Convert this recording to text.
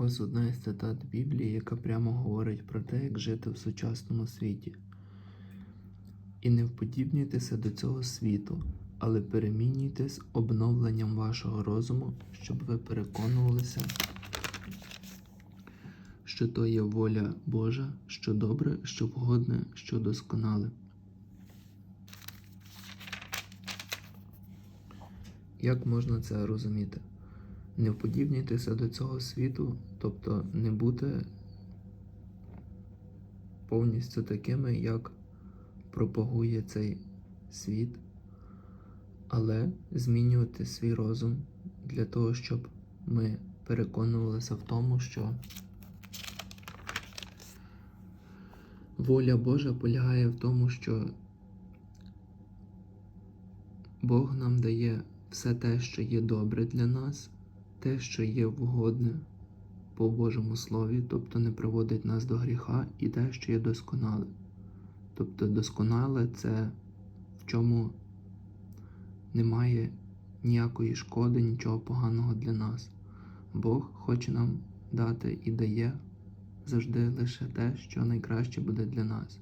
Ось одна із цитат Біблії, яка прямо говорить про те, як жити в сучасному світі. І не вподібнюйтеся до цього світу, але перемінюйтесь обновленням вашого розуму, щоб ви переконувалися, що то є воля Божа, що добре, що вгодне, що досконале. Як можна це розуміти? Не вподібнюйтеся до цього світу, тобто не бути повністю такими, як пропагує цей світ, але змінювати свій розум для того, щоб ми переконувалися в тому, що воля Божа полягає в тому, що Бог нам дає все те, що є добре для нас, те, що є вгодне по Божому Слові, тобто не приводить нас до гріха, і те, що є досконале. Тобто досконале це в чому немає ніякої шкоди, нічого поганого для нас. Бог хоче нам дати і дає завжди лише те, що найкраще буде для нас.